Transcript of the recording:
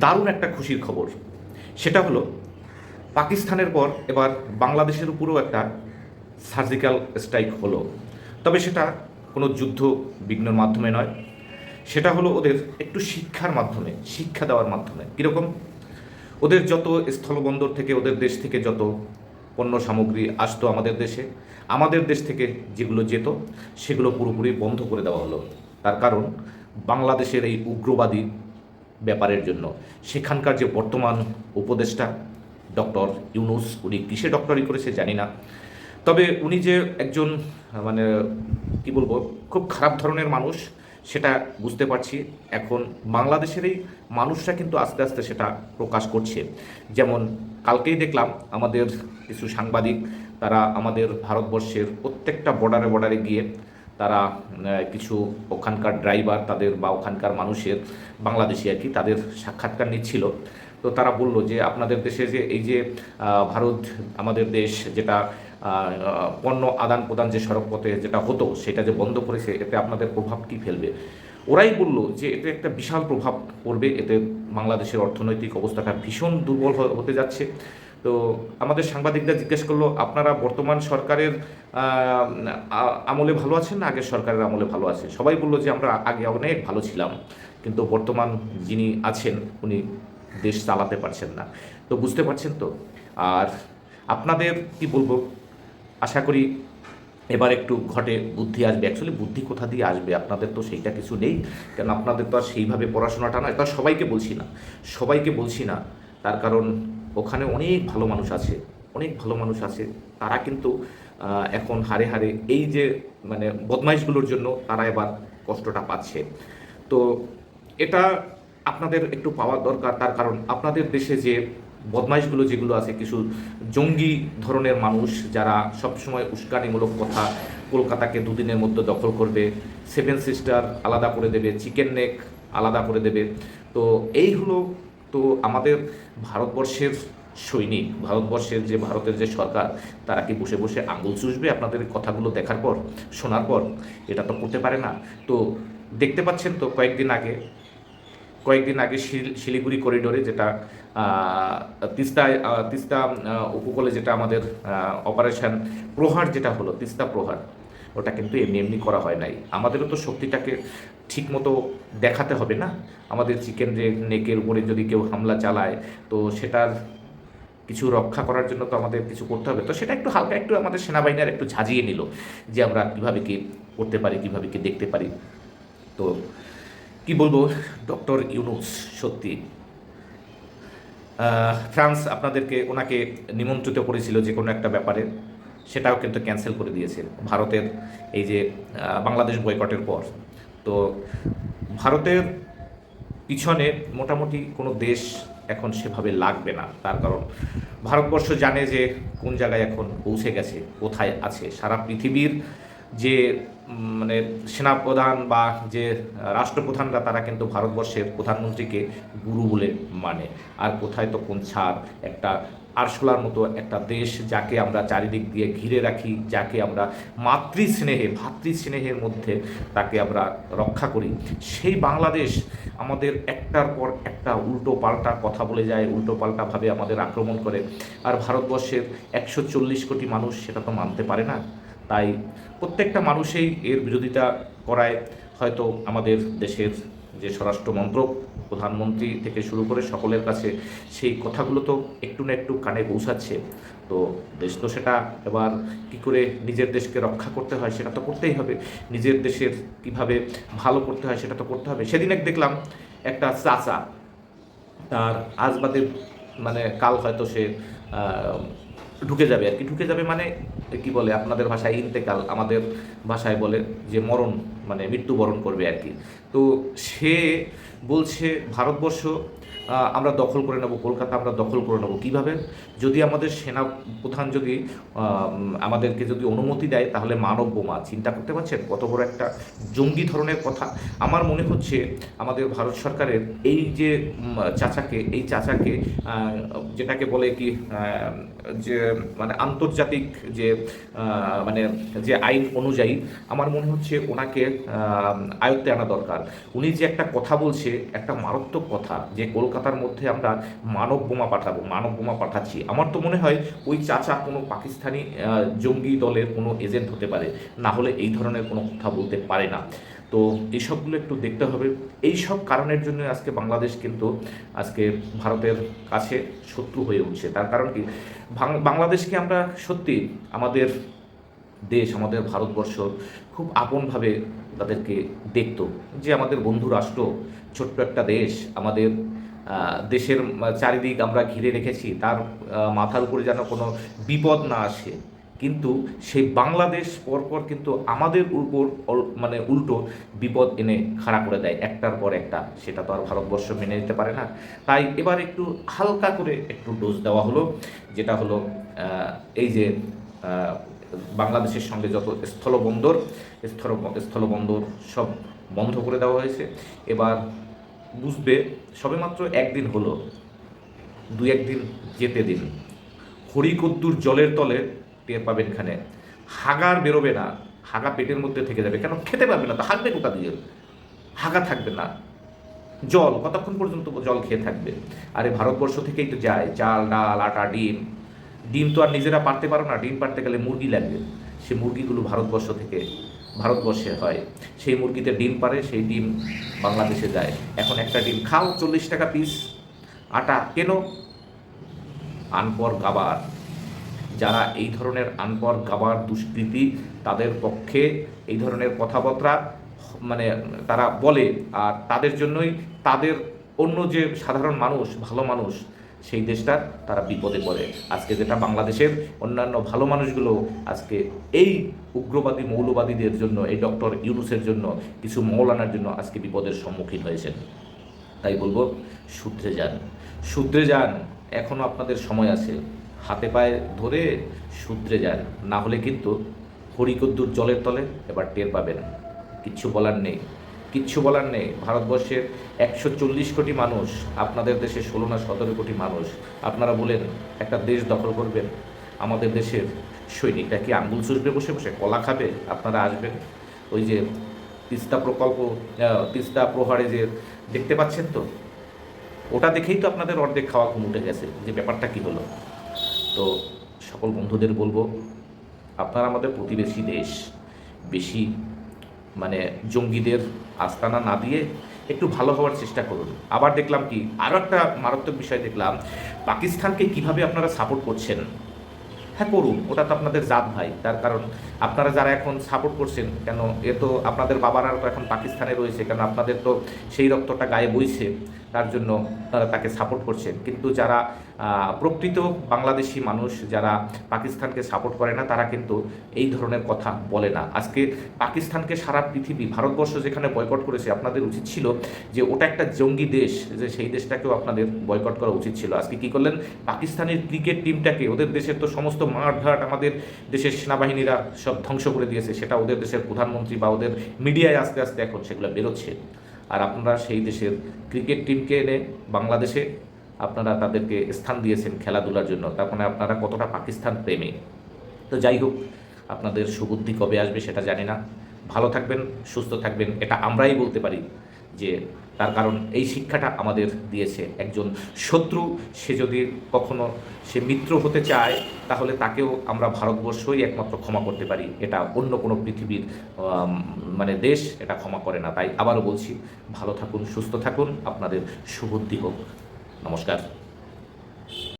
দারুণ একটা খুশির খবর। সেটা হলো, পাকিস্তানের পর এবার বাংলাদেশের উপরেও একটা সার্জিক্যাল স্ট্রাইক হলো। তবে সেটা কোনো যুদ্ধ বিঘ্নের মাধ্যমে নয়। সেটা হলো ওদের একটু শিক্ষার মাধ্যমে, শিক্ষা দেওয়ার মাধ্যমে। কীরকম? ওদের যত স্থলবন্দর থেকে ওদের দেশ থেকে যত পণ্য সামগ্রী আসতো আমাদের দেশে, আমাদের দেশ থেকে যেগুলো যেত, সেগুলো পুরোপুরি বন্ধ করে দেওয়া হলো। তার কারণ, বাংলাদেশের এই উগ্রবাদী ব্যাপারের জন্য। সেখানকার যে বর্তমান উপদেষ্টা ডক্টর ইউনুস, উনি কিসে ডক্টরি করেছে জানি না। তবে উনি যে একজন মানে কি বলব, খুব খারাপ ধরনের মানুষ, সেটা বুঝতে পারছি। এখন বাংলাদেশেরই মানুষরা কিন্তু আস্তে আস্তে সেটা প্রকাশ করছে। যেমন কালকেই দেখলাম আমাদের কিছু সাংবাদিক, তারা আমাদের ভারতবর্ষের প্রত্যেকটা বর্ডারে বর্ডারে গিয়ে তারা কিছু ওখানকার ড্রাইভার তাদের বা ওখানকার মানুষের বাংলাদেশি আর কি তাদের সাক্ষাৎকার নিচ্ছিল। তো তারা বলল যে, আপনাদের দেশে যে এই যে ভারত, আমাদের দেশ যেটা পণ্য আদান প্রদান যে সড়ক পথে যেটা হতো, সেটা যে বন্ধ করেছে, এতে আপনাদের প্রভাব কি ফেলবে? ওরাই বলল যে, এতে একটা বিশাল প্রভাব পড়বে। এতে বাংলাদেশের অর্থনৈতিক অবস্থাটা ভীষণ দুর্বল হতে যাচ্ছে। তো আমাদের সাংবাদিকরা জিজ্ঞেস করল, আপনারা বর্তমান সরকারের আমলে ভালো আছেন না আগের সরকারের আমলে ভালো আছে? সবাই বলল যে আমরা আগে অনেক ভালো ছিলাম, কিন্তু বর্তমান যিনি আছেন, উনি দেশ চালাতে পারছেন না। তো বুঝতে পারছেন তো? আর আপনাদের কি বলব? আশা করি এবার একটু ঘটে বুদ্ধি আসবে। অ্যাকচুয়ালি বুদ্ধি কোথা দিয়ে আসবে? আপনাদের তো সেইটা কিছু নেই। কেন আপনাদের তো আর সেইভাবে পড়াশোনাটা না তা সবাইকে বলছি না। সবাইকে বলছি না। তার কারণ ওখানে অনেক ভালো মানুষ আছে, অনেক ভালো মানুষ আছে। তারা কিন্তু এখন হারে হারে এই যে মানে বদমাইশগুলোর জন্য তারা এবার কষ্টটা পাচ্ছে। তো এটা আপনাদের একটু পাওয়া দরকার, তার কারণ আপনাদের দেশে যে বদমাইশগুলো যেগুলো আছে, কিছু জঙ্গি ধরনের মানুষ যারা সবসময় উস্কানিমূলক কথা কলকাতাকে দুদিনের মধ্যে দখল করবে, সেভেন সিস্টার আলাদা করে দেবে, চিকেন নেক আলাদা করে দেবে। তো এই হলো তো আমাদের ভারতবর্ষের সৈনিক ভারতবর্ষের যে ভারতের যে সরকার তারা কি বসে বসে আঙুল চুষবে আপনাদের কথাগুলো দেখার পর শোনার পর? এটা তো করতে পারে না। তো দেখতে পাচ্ছেন তো কয়েকদিন আগে কয়েকদিন আগে শিল- শিলিগুড়ি করিডোরে যেটা আহ, তিস্তায় তিস্তা উপকূলে যেটা আমাদের অপারেশন প্রহার যেটা হলো তিস্তা প্রহার ওটা কিন্তু এমনি এমনি করা হয় নাই। আমাদেরও তো শক্তিটাকে ঠিকমতো দেখাতে হবে না? আমাদের চিকেন নেকের উপরে যদি কেউ হামলা চালায়, তো সেটার কিছু রক্ষা করার জন্য তো আমাদের কিছু করতে হবে। তো সেটা একটু হালকা একটু আমাদের সেনাবাহিনীর একটু ঝাঁঝিয়ে নিল যে আমরা কীভাবে কি করতে পারি, কীভাবে কি দেখতে পারি। তো কি বলব, ডক্টর ইউনুস, সত্যি। ফ্রান্স আপনাদেরকে ওনাকে নিমন্ত্রিত করেছিল যে কোনো একটা ব্যাপারে। সেটাও কিন্তু ক্যান্সেল করে দিয়েছে। ভারতের এই যে বাংলাদেশ বয়কটের পর। তো ভারতের পিছনে মোটামুটি কোনো দেশ এখন সেভাবে লাগবে না। তার কারণ ভারতবর্ষ জানে যে কোন জায়গায় এখন পৌঁছে গেছে, কোথায় আছে। সারা পৃথিবীর যে মানে সেনাপ্রধান বা যে রাষ্ট্রপ্রধানরা, তারা কিন্তু ভারতবর্ষের প্রধানমন্ত্রীকে গুরু বলে মানে। আর কোথায় তো কোন ছাড়, একটা আরশোলার মতো একটা দেশ যাকে আমরা চারিদিক দিয়ে ঘিরে রাখি, যাকে আমরা মাতৃস্নেহে, ভাতৃস্নেহের মধ্যে তাকে আমরা রক্ষা করি। সেই বাংলাদেশ আমাদের একটার পর একটা উল্টো পাল্টা কথা বলে যায় উল্টো পাল্টাভাবে আমাদের আক্রমণ করে। আর ভারতবর্ষের একশো চল্লিশ কোটি মানুষ সেটা তো মানতে পারে না। তাই প্রত্যেকটা মানুষেই এর বিরোধিতা করায় হয়তো আমাদের দেশের যে স্বরাষ্ট্র মন্ত্রক, প্রধানমন্ত্রী থেকে শুরু করে সকলের কাছে সেই কথাগুলো তো একটু না একটু কানে পৌঁছাচ্ছে। তো দেশ তো সেটা এবার কি করে নিজের দেশকে রক্ষা করতে হয় সেটা তো করতেই হবে। নিজের দেশের কীভাবে ভালো করতে হয় সেটা তো করতে হবে। সেদিন এক দেখলাম একটা চাচা, তার আজ বাদে মানে কাল হয়তো সে ঢুকে যাবে আর কি। ঢুকে যাবে মানে কি বলে, আপনাদের ভাষায় ইন্তেকাল, আমাদের ভাষায় বলে যে মরণ মানে মৃত্যুবরণ করবে আর কি। তো সে বলছে, ভারতবর্ষ আমরা দখল করে নেব, কলকাতা আমরা দখল করে নেব। কীভাবে? যদি আমাদের সেনা প্রধান যদি আমাদেরকে যদি অনুমতি দেয়, তাহলে মানব বোমা। চিন্তা করতে পারছেন? কত বড় একটা জঙ্গি ধরনের কথা। আমার মনে হচ্ছে আমাদের ভারত সরকারের এই যে চাচাকে, এই চাচাকে যেটাকে বলে কি যে মানে আন্তর্জাতিক যে মানে যে আইন অনুযায়ী, আমার মনে হচ্ছে ওনাকে আয়ত্তে আনা দরকার। উনি যে একটা কথা বলছে, একটা মারাত্মক কথা, যে কলকাতার মধ্যে আমরা মানব বোমা পাঠাবো, মানব বোমা পাঠাচ্ছি। আমার তো মনে হয় ওই চাচা কোনো পাকিস্তানি জঙ্গি দলের কোনো এজেন্ট হতে পারে, না হলে এই ধরনের কোনো কথা বলতে পারে না। তো এইসবগুলো একটু দেখতে হবে। এই সব কারণের জন্য আজকে বাংলাদেশ কিন্তু আজকে ভারতের কাছে শত্রু হয়ে উঠছে। তার কারণ কি? বাংলাদেশকে আমরা সত্যি আমাদের দেশ, আমাদের ভারতবর্ষ খুব আপনভাবে তাদেরকে দেখত যে আমাদের বন্ধু রাষ্ট্র ছোট্ট একটা দেশ, আমাদের দেশের চারিদিক আমরা ঘিরে রেখেছি, তার মাথার উপরে যেন কোনো বিপদ না আসে। কিন্তু সেই বাংলাদেশ পরপর কিন্তু আমাদের উপর মানে উল্টো বিপদ এনে খাড়া করে দেয়, একটার পর একটা। সেটা তো আর ভারতবর্ষ মেনে নিতে পারে না। তাই এবার একটু হালকা করে একটু ডোজ দেওয়া হলো, যেটা হলো এই যে বাংলাদেশের সঙ্গে যত স্থলবন্দর স্থল স্থলবন্দর সব বন্ধ করে দেওয়া হয়েছে। এবার বুঝবে সবেমাত্র একদিন হলো দু একদিন যেতে দিন। হরিকদ্দুর জলের তলে টের পাবেন এখানে। হাগার বেরোবে না, হাগা পেটের মধ্যে থেকে যাবে। কেন? খেতে পারবে না তো, হাগবে কোথা দিয়ে? হাগা থাকবে না। জল, কতক্ষণ পর্যন্ত জল খেয়ে থাকবে? আরে ভারতবর্ষ থেকেই তো যায়, চাল, ডাল, আটা, ডিম। ডিম তো আর নিজেরা পারতে পারো না। ডিম পারতে গেলে মুরগি লাগবে। সে মুরগিগুলো ভারতবর্ষ থেকে ভারতবর্ষে হয়। সেই মুরগিতে ডিম পারে, সেই ডিম বাংলাদেশে যায়। এখন একটা ডিম খাও, চল্লিশ টাকা পিস আটা কেন? আনপর গাবার। যারা এই ধরনের আনপর গাবার দুষ্কৃতি, তাদের পক্ষে এই ধরনের কথাবার্তা মানে তারা বলে, আর তাদের জন্যই তাদের অন্য যে সাধারণ মানুষ, ভালো মানুষ সেই দেশটার তারা বিপদে পড়ে। আজকে যেটা বাংলাদেশের অন্যান্য ভালো মানুষগুলো আজকে এই উগ্রবাদী, মৌলবাদীদের জন্য, এই ডক্টর ইউনুসের জন্য, কিছু মৌলানার জন্য আজকে বিপদের সম্মুখীন হয়েছেন। তাই বলব সূত্রে যান। সূত্রে যান এখনও আপনাদের সময় আছে। হাতে পায়ে ধরে সূত্রে যান। না হলে কিন্তু হরিকদ্দুর জলের তলে এবার টের পাবেন। কিচ্ছু বলার নেই। কিচ্ছু বলার নেই। ভারতবর্ষের একশো চল্লিশ কোটি মানুষ, আপনাদের দেশে ষোলো না সতেরো কোটি মানুষ, আপনারা বলেন, একটা দেশ দখল করবেন? আমাদের দেশের সৈনিকটা কি আঙ্গুল চুষবে বসে বসে? কলা খাবে? আপনারা আসবেন? ওই যে তিস্তা প্রকল্প তিস্তা প্রহারে যে দেখতে পাচ্ছেন তো? ওটা দেখেই তো আপনাদের অর্ধেক খাওয়া উঠে গেছে। যে ব্যাপারটা কি হলো? তো সকল বন্ধুদের বলব, আপনারা আমাদের প্রতিবেশী দেশ, বেশি মানে জঙ্গিদের আস্তানা না দিয়ে একটু ভালো হওয়ার চেষ্টা করুন। আবার দেখলাম কি আরও একটা মারাত্মক বিষয় দেখলাম, পাকিস্তানকে কীভাবে আপনারা সাপোর্ট করছেন? হ্যাঁ করুন, ওটা তো আপনাদের জাত ভাই, তার কারণ আপনারা যারা এখন সাপোর্ট করছেন, কেন এ তো আপনাদের বাবারা তো এখন পাকিস্তানে রয়েছে, কেন আপনাদের তো সেই রক্তটা গায়ে বইছে, তার জন্য তারা তাকে সাপোর্ট করছেন। কিন্তু যারা প্রকৃত বাংলাদেশি মানুষ যারা পাকিস্তানকে সাপোর্ট করে না, তারা কিন্তু এই ধরনের কথা বলে না। আজকে পাকিস্তানকে সারা পৃথিবী, ভারতবর্ষ যেখানে বয়কট করেছে, আপনাদের উচিত ছিল যে ওটা একটা জঙ্গি দেশ, যে সেই দেশটাকেও আপনাদের বয়কট করা উচিত ছিল। আজকে কি করলেন? পাকিস্তানের ক্রিকেট টিমটাকে ওদের দেশের তো সমস্ত মাঠঘাট আমাদের দেশের সেনাবাহিনীরা সব ধ্বংস করে দিয়েছে, সেটা ওদের দেশের প্রধানমন্ত্রী বা ওদের মিডিয়ায় আস্তে আস্তে এখন সেগুলো বেরোচ্ছে। আর আপনারা সেই দেশের ক্রিকেট টিমকে এনে বাংলাদেশে আপনারা তাদেরকে স্থান দিয়েছেন খেলাধুলার জন্য, তার মানে আপনারা কতটা পাকিস্তান প্রেমী। তো যাই হোক, আপনাদের সুবুদ্ধি কবে আসবে সেটা জানি না। ভালো থাকবেন, সুস্থ থাকবেন, এটা আমরাই বলতে পারি যে তার কারণ এই শিক্ষাটা আমাদের দিয়েছে। একজন শত্রু, সে যদি কখনো সে মিত্র হতে চায়, তাহলে তাকেও আমরা ভারতবর্ষই একমাত্র ক্ষমা করতে পারি। এটা অন্য কোনো পৃথিবীর মানে দেশ এটা ক্ষমা করে না। তাই আবারও বলছি, ভালো থাকুন, সুস্থ থাকুন। আপনাদের সুবুদ্ধি হোক। নমস্কার।